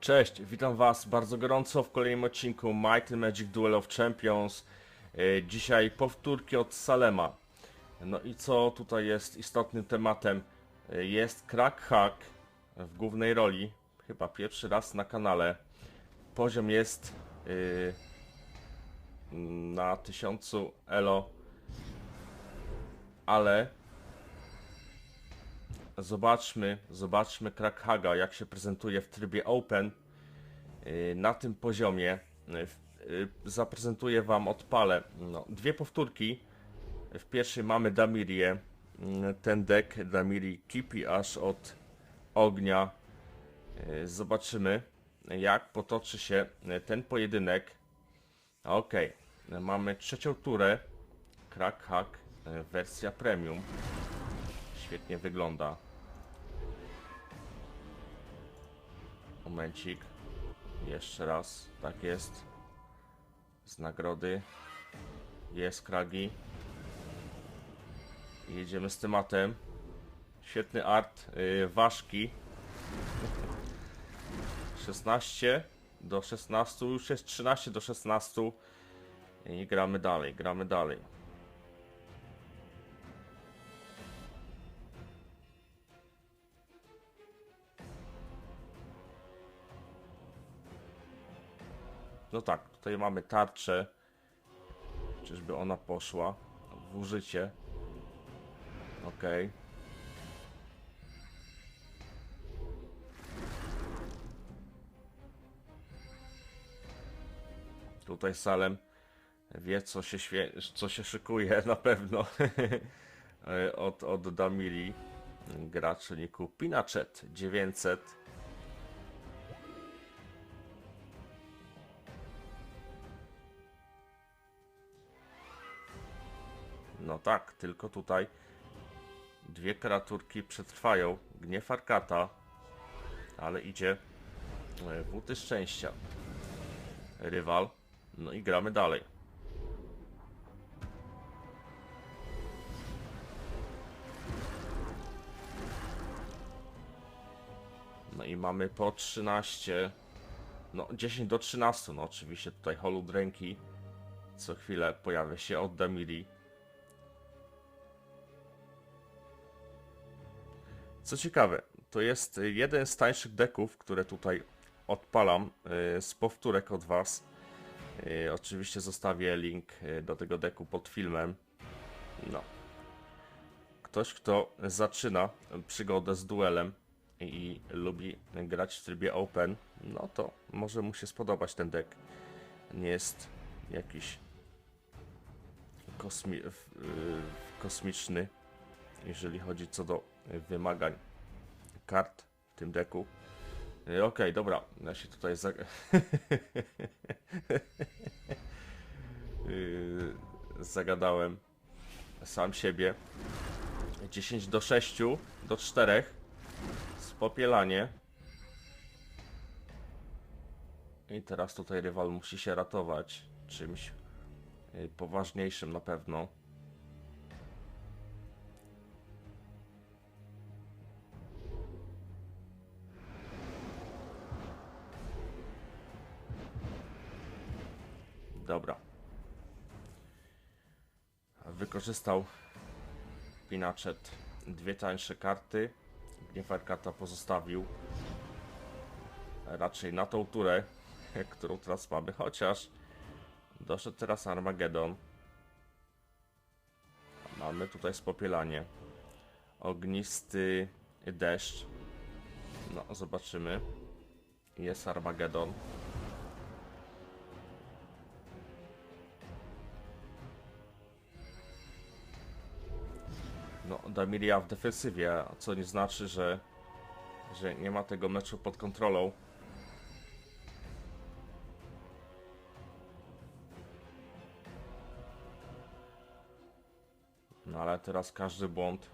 Cześć, witam Was bardzo gorąco w kolejnym odcinku Might and Magic Duel of Champions. E, Dzisiaj powtórki od Salema. No i co tutaj jest istotnym tematem? E, Jest Crack Hack w głównej roli, chyba pierwszy raz na kanale. Poziom jest yy, na 1000 elo, ale Zobaczmy, zobaczmy Crackhaga, jak się prezentuje w trybie Open yy, na tym poziomie. Yy, yy, Zaprezentuję Wam, odpalę no, dwie powtórki. W pierwszej mamy Damirię. Ten deck Damiri kipi aż od ognia. Zobaczymy, jak potoczy się ten pojedynek. Ok, mamy trzecią turę. Crackhack, yy, wersja premium. Świetnie wygląda. Momencik. Jeszcze raz. Tak jest. Z nagrody. Jest kragi. Jedziemy z tematem. Świetny art. Yy, ważki. 16 do 16. Już jest 13 do 16. I gramy dalej. Gramy dalej. No tak, tutaj mamy tarczę. Czyżby ona poszła w użycie? Okej. Tutaj Salem wie, co się, świe... co się szykuje na pewno od, od Damili. Graczniku Pinachet 900. No tak, tylko tutaj dwie kreaturki przetrwają. Gniew Arkata, ale idzie e, Buty Szczęścia. Rywal. No i gramy dalej. Mamy po 13. No 10 do 13. No oczywiście tutaj holud ręki. Co chwilę pojawia się od Damiri. Co ciekawe, to jest jeden z tańszych deków, które tutaj odpalam y, z powtórek od Was. Y, Oczywiście zostawię link y, do tego deku pod filmem. No. Ktoś, kto zaczyna przygodę z duelem i lubi grać w trybie open, no to może mu się spodobać ten dek. Nie jest jakiś kosmi kosmiczny, jeżeli chodzi co do wymagań kart w tym deku. Y, Okej, dobra, ja się tutaj zag... Y, zagadałem sam siebie. 10 do 6 do 4 spopielanie. I teraz tutaj rywal musi się ratować czymś y, poważniejszym na pewno. Dobra. Wykorzystał Pinachet dwie tańsze karty. Gniefarkata pozostawił raczej na tą turę, którą teraz mamy, chociaż doszedł teraz Armagedon. Mamy tutaj spopielanie. Ognisty deszcz. No, zobaczymy. Jest Armagedon. Damiria w defensywie, co nie znaczy, że, że nie ma tego meczu pod kontrolą. No ale teraz każdy błąd.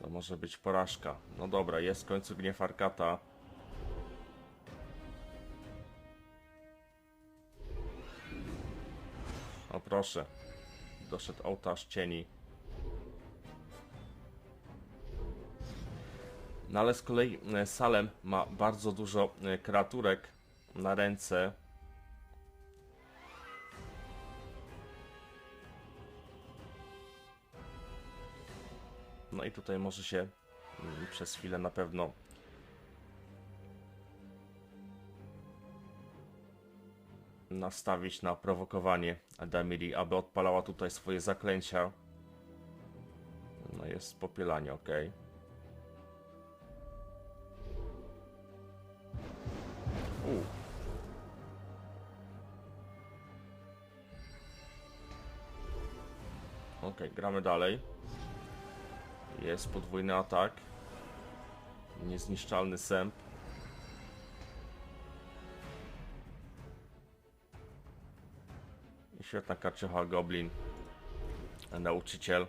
To może być porażka. No dobra, jest w końcu gniew Arkata. Proszę. Doszedł ołtarz cieni. No ale z kolei e, Salem ma bardzo dużo e, kreaturek na ręce. No i tutaj może się mm, przez chwilę na pewno nastawić na prowokowanie Adamiri, aby odpalała tutaj swoje zaklęcia. No jest popielanie, ok. U. Ok, gramy dalej. Jest podwójny atak. Niezniszczalny sęp. Świetna karciocha Goblin. Nauczyciel.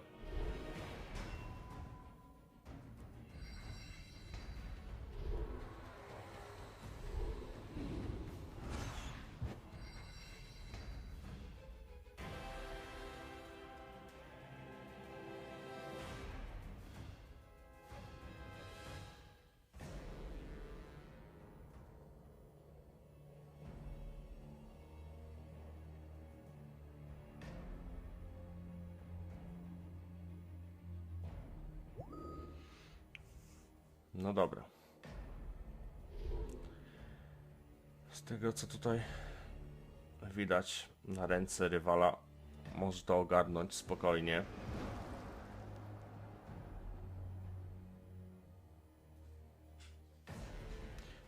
Z tego co tutaj widać na ręce rywala, może to ogarnąć spokojnie.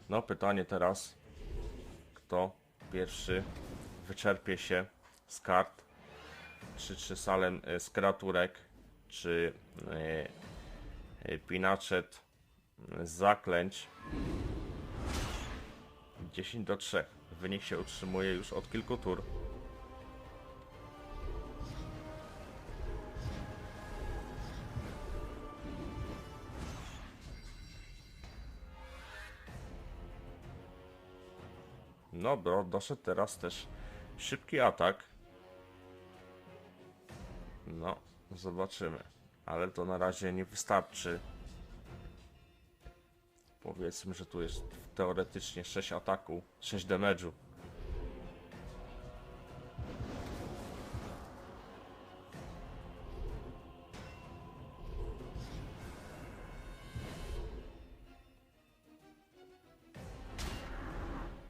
No pytanie teraz, kto pierwszy wyczerpie się z kart, czy, czy salem e, z kreaturek, czy e, Pinaczet z zaklęć 10 do 3. Wynik się utrzymuje już od kilku tur. No, do, doszedł teraz też szybki atak. No, zobaczymy. Ale to na razie nie wystarczy. Powiedzmy, że tu jest teoretycznie 6 ataku, 6 damage'u.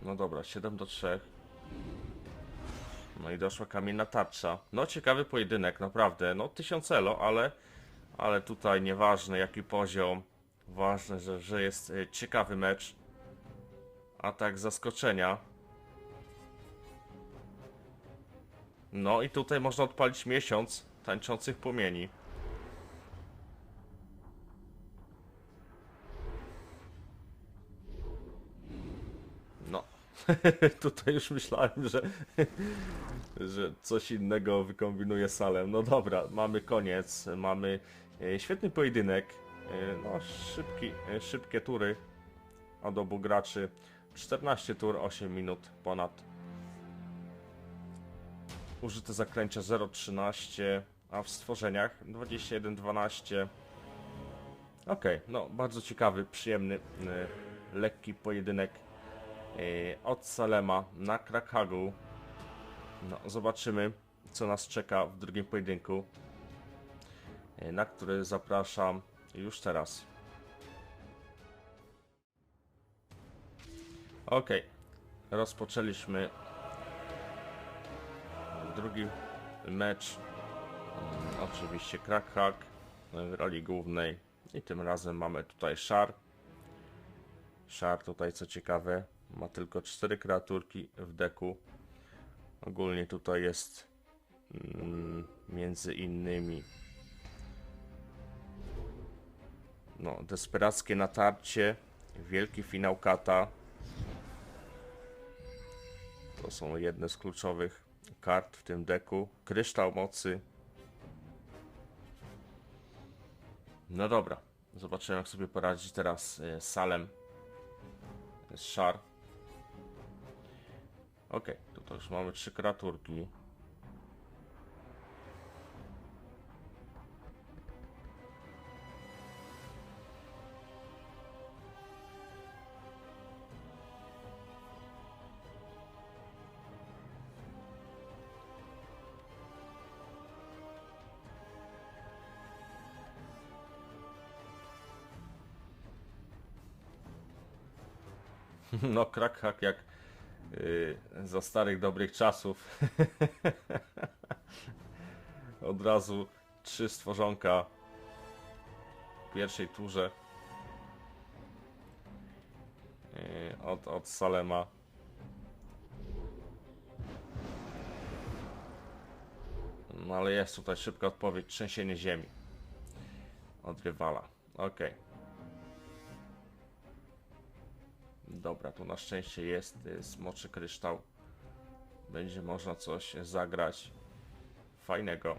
No dobra, 7 do 3. No i doszła kamienna tarcza. No ciekawy pojedynek, naprawdę. No 1000 elo, ale, ale tutaj nieważne jaki poziom. Ważne, że, że jest e, ciekawy mecz. Atak zaskoczenia. No i tutaj można odpalić miesiąc tańczących płomieni. No, tutaj już myślałem, że, że coś innego wykombinuje Salem. No dobra, mamy koniec, mamy e, świetny pojedynek. No, szybki, szybkie tury od obu graczy. 14 tur, 8 minut ponad. Użyte zaklęcia 0,13, a w stworzeniach 21,12. Ok, no bardzo ciekawy, przyjemny, e, lekki pojedynek e, od Salema na Krakhagu. No, zobaczymy, co nas czeka w drugim pojedynku, e, na który zapraszam już teraz. Ok, rozpoczęliśmy drugi mecz. Mm, Oczywiście Krakhack w roli głównej i tym razem mamy tutaj Szar. Szar tutaj co ciekawe ma tylko cztery kreaturki w deku. Ogólnie tutaj jest mm, między innymi no, desperackie natarcie, wielki finał kata. To są jedne z kluczowych kart w tym deku. Kryształ mocy. No dobra, zobaczymy jak sobie poradzi teraz e, Salem. Z Szar. Ok, tutaj już mamy trzy kreaturki. No, Krakhack jak yy, za starych dobrych czasów. Od razu trzy stworzonka w pierwszej turze. Yy, od, od Salema. No ale jest tutaj szybka odpowiedź. Trzęsienie ziemi. Od rywala. Okej. Dobra, tu na szczęście jest smoczy kryształ. Będzie można coś zagrać fajnego.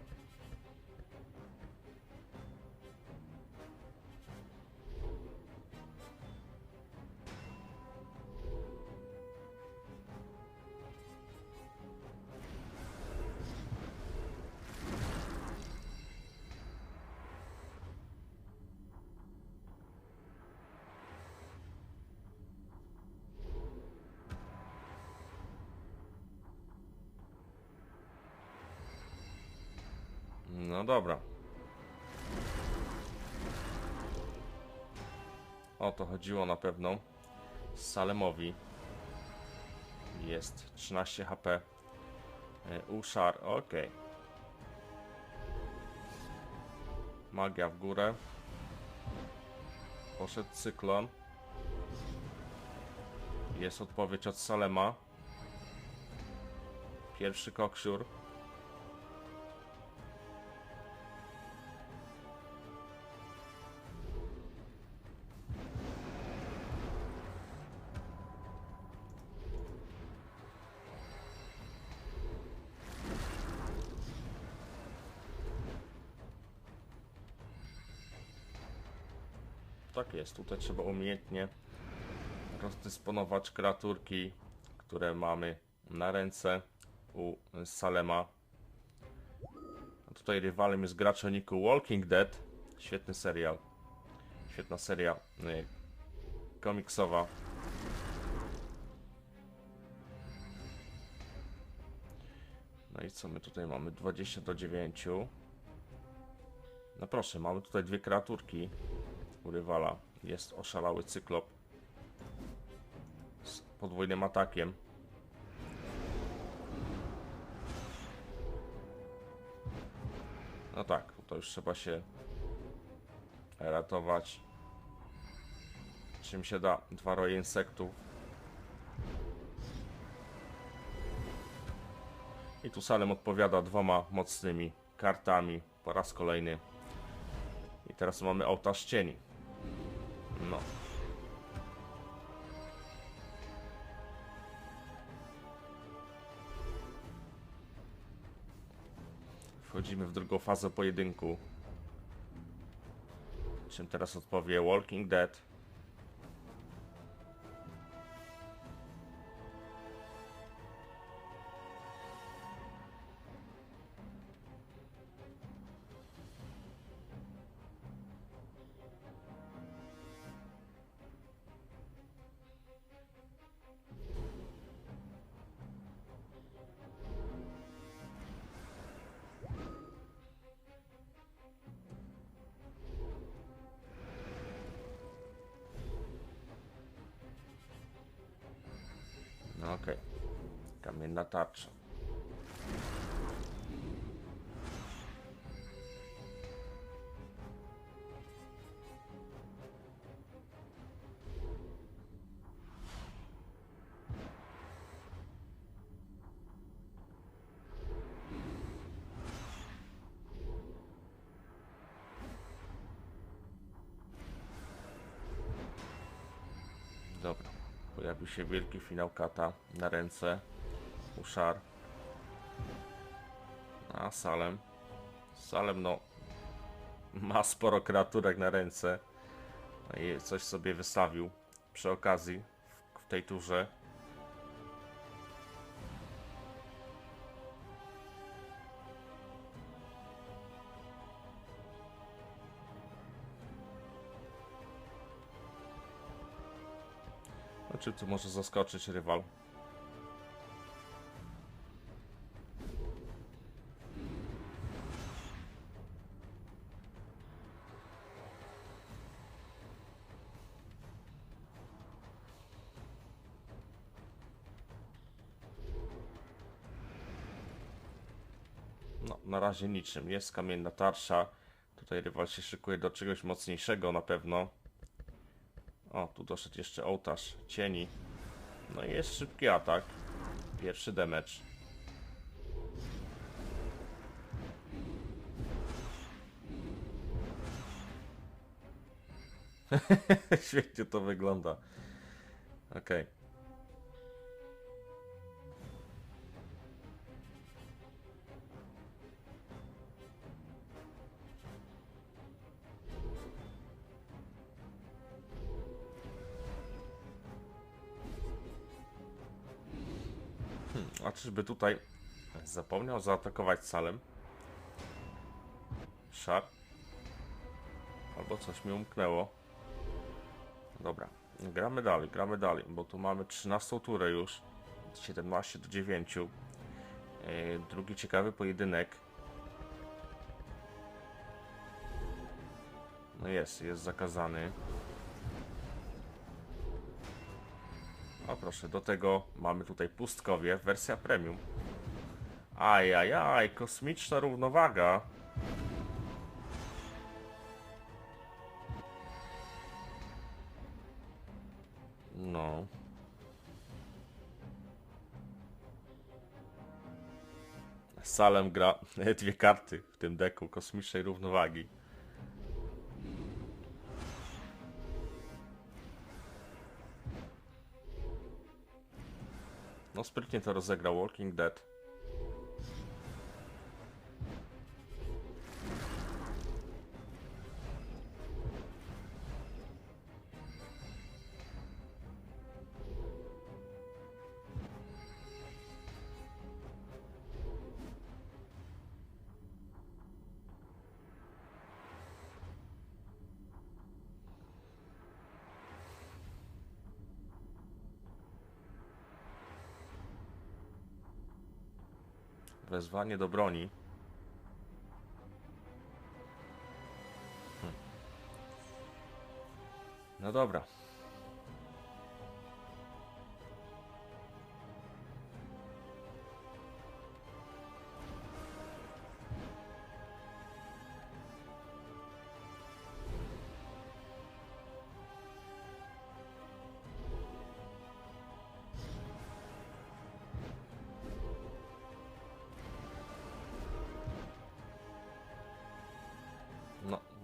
No dobra. O to chodziło na pewno. Salemowi jest 13 HP. E, Uszar, ok. Magia w górę. Poszedł cyklon. Jest odpowiedź od Salema. Pierwszy koksiur. Jest, tutaj trzeba umiejętnie rozdysponować kreaturki, które mamy na ręce u Salema. A tutaj rywalem jest gracz o niku Walking Dead. Świetny serial. Świetna seria y, komiksowa. No i co my tutaj mamy? 20 do 9. No proszę, mamy tutaj dwie kreaturki u rywala. Jest oszalały cyklop z podwójnym atakiem. No tak, to już trzeba się ratować. Czym się da? Dwa roje insektów. I tu Salem odpowiada dwoma mocnymi kartami po raz kolejny. I teraz mamy ołtarz cieni. No. Wchodzimy w drugą fazę pojedynku. Czym teraz odpowie Walking Dead. No okej. Kamienna tarcza. Się wielki finał kata na ręce. Uszar. A Salem. Salem no ma sporo kreaturek na ręce. No i coś sobie wystawił przy okazji w, tej turze. czym tu może zaskoczyć rywal? No, na razie niczym. Jest kamienna tarsza. Tutaj rywal się szykuje do czegoś mocniejszego na pewno. O, tu doszedł jeszcze ołtarz cieni. No i jest szybki atak. Pierwszy damage. Świetnie to wygląda. Okej. Hmm, czyżby tutaj zapomniał zaatakować salem? Szar? Albo coś mi umknęło. Dobra, gramy dalej, gramy dalej, bo tu mamy 13 turę już. 17 do 9. Yy, drugi ciekawy pojedynek. No jest, jest zakazany. O proszę, do tego mamy tutaj pustkowie, wersja premium. Ajajaj, kosmiczna równowaga. No. Salem gra dwie karty w tym deku kosmicznej równowagi. No sprytnie to rozegrał Walking Dead. Wezwanie do broni. Hm. No dobra.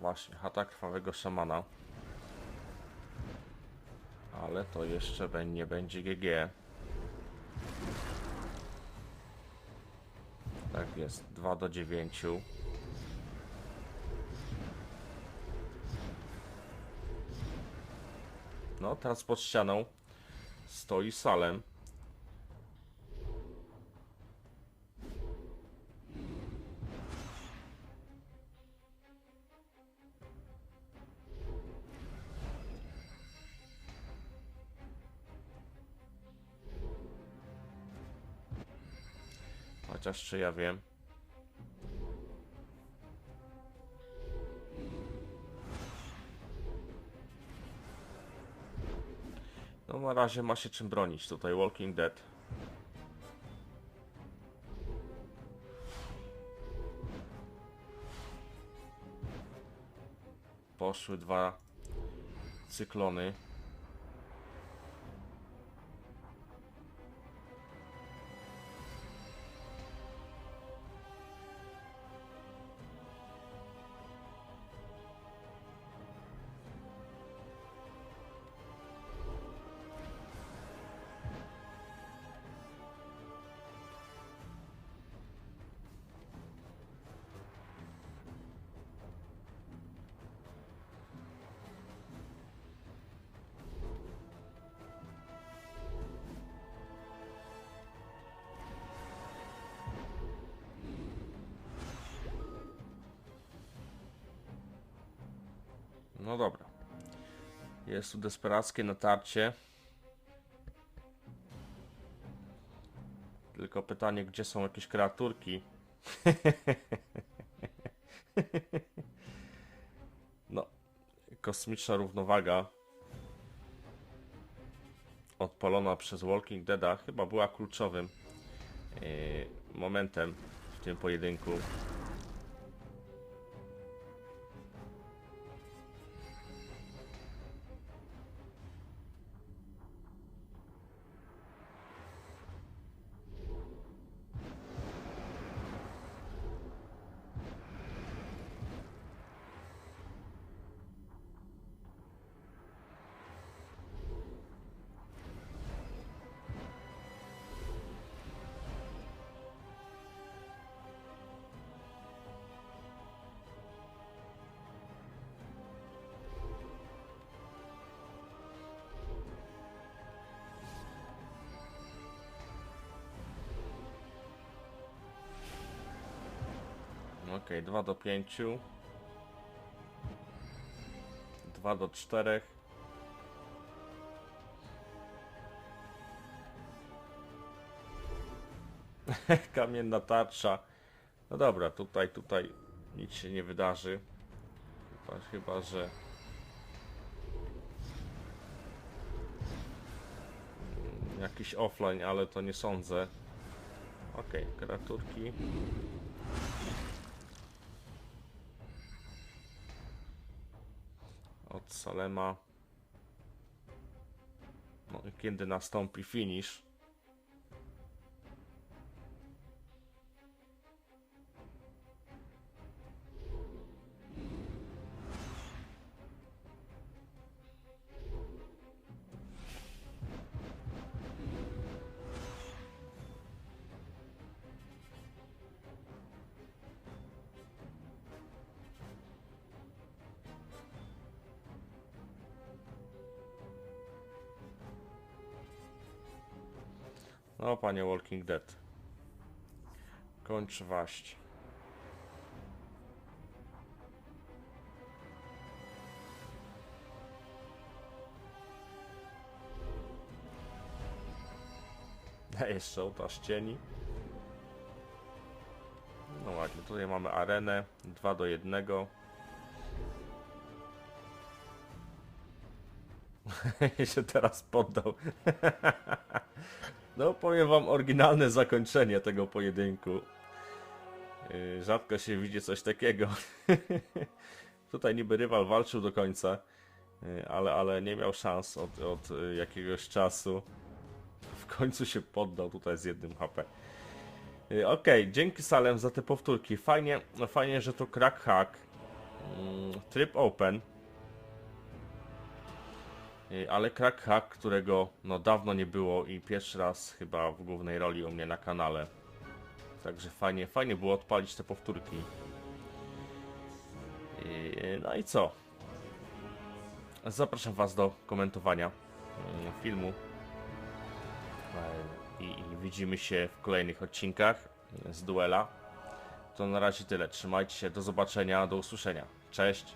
Właśnie, chata krwawego szamana. Ale to jeszcze nie będzie GG. Tak jest, 2 do 9. No, teraz pod ścianą stoi Salem. Chociaż czy ja wiem. No na razie ma się czym bronić tutaj Walking Dead. Poszły dwa cyklony. No dobra. Jest tu desperackie natarcie. Tylko pytanie, gdzie są jakieś kreaturki? no, kosmiczna równowaga odpalona przez Walking Deada chyba była kluczowym yy, momentem w tym pojedynku. Okej, 2 do 5. 2 do 4. Kamienna tarcza. No dobra, tutaj, tutaj nic się nie wydarzy. Chyba, chyba że... Jakiś offline, ale to nie sądzę. Okej, kreaturki. Od Salema. No kiedy nastąpi finish? Panie Walking Dead. Kończ waść. A jeszcze ołtarz cieni. No ładnie, tutaj mamy arenę 2 do 1. się teraz poddał. No, powiem wam oryginalne zakończenie tego pojedynku. Yy, Rzadko się widzi coś takiego. Tutaj niby rywal walczył do końca, yy, ale, ale nie miał szans od, od yy, jakiegoś czasu. W końcu się poddał tutaj z jednym HP. Okej, dzięki Salem za te powtórki. Fajnie, fajnie, że to crack hack. Yy, Tryb open. Y, ale Crack Hack, którego no dawno nie było i pierwszy raz chyba w głównej roli u mnie na kanale. Także fajnie, fajnie było odpalić te powtórki. Y, No i co? Zapraszam Was do komentowania y, filmu. E, I, I widzimy się w kolejnych odcinkach z duela. To na razie tyle. Trzymajcie się, do zobaczenia, do usłyszenia. Cześć!